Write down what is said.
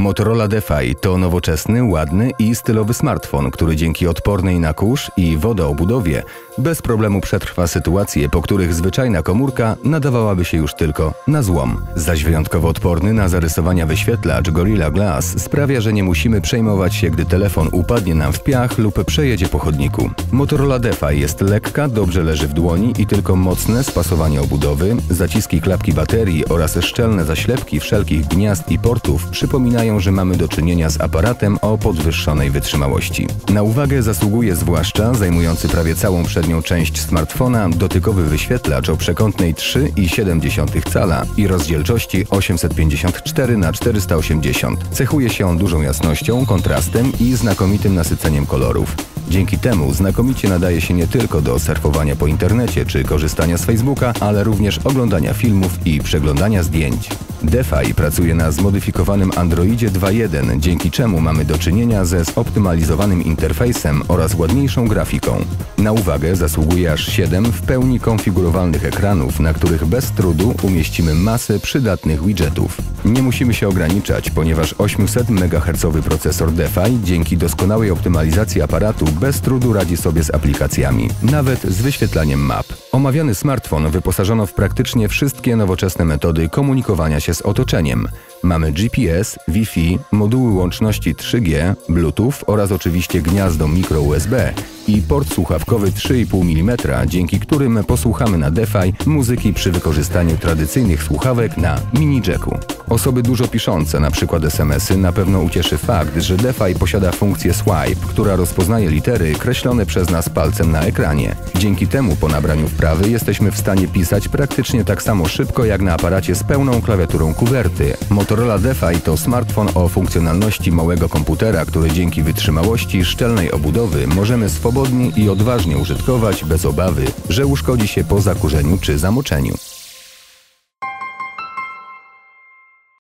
Motorola DeFi to nowoczesny, ładny i stylowy smartfon, który dzięki odpornej na kurz i wodę obudowie bez problemu przetrwa sytuacje, po których zwyczajna komórka nadawałaby się już tylko na złom. Zaś wyjątkowo odporny na zarysowania wyświetlacz Gorilla Glass sprawia, że nie musimy przejmować się, gdy telefon upadnie nam w piach lub przejedzie po chodniku. Motorola DeFi jest lekka, dobrze leży w dłoni i tylko mocne spasowanie obudowy, zaciski klapki baterii oraz szczelne zaślepki wszelkich gniazd i portów przypominają, że mamy do czynienia z aparatem o podwyższonej wytrzymałości. Na uwagę zasługuje zwłaszcza zajmujący prawie całą przednią część smartfona dotykowy wyświetlacz o przekątnej 3,7 cala i rozdzielczości 854 na 480. Cechuje się on dużą jasnością, kontrastem i znakomitym nasyceniem kolorów. Dzięki temu znakomicie nadaje się nie tylko do surfowania po internecie czy korzystania z Facebooka, ale również oglądania filmów i przeglądania zdjęć. DeFi pracuje na zmodyfikowanym Androidzie 2.1, dzięki czemu mamy do czynienia ze zoptymalizowanym interfejsem oraz ładniejszą grafiką. Na uwagę zasługuje aż 7 w pełni konfigurowalnych ekranów, na których bez trudu umieścimy masę przydatnych widgetów. Nie musimy się ograniczać, ponieważ 800 MHz procesor DeFi dzięki doskonałej optymalizacji aparatu bez trudu radzi sobie z aplikacjami, nawet z wyświetlaniem map. Omawiany smartfon wyposażono w praktycznie wszystkie nowoczesne metody komunikowania się z otoczeniem. Mamy GPS, Wi-Fi, moduły łączności 3G, Bluetooth oraz oczywiście gniazdo micro USB i port słuchawkowy 3,5 mm, dzięki którym posłuchamy na DeFi muzyki przy wykorzystaniu tradycyjnych słuchawek na mini jacku. Osoby dużo piszące, np. SMS-y, na pewno ucieszy fakt, że DeFi posiada funkcję swipe, która rozpoznaje litery kreślone przez nas palcem na ekranie. Dzięki temu po nabraniu wprawy jesteśmy w stanie pisać praktycznie tak samo szybko jak na aparacie z pełną klawiaturą kuwerty. Motorola DeFi to smartfon o funkcjonalności małego komputera, który dzięki wytrzymałości szczelnej obudowy możemy swobodnie i odważnie użytkować bez obawy, że uszkodzi się po zakurzeniu czy zamoczeniu.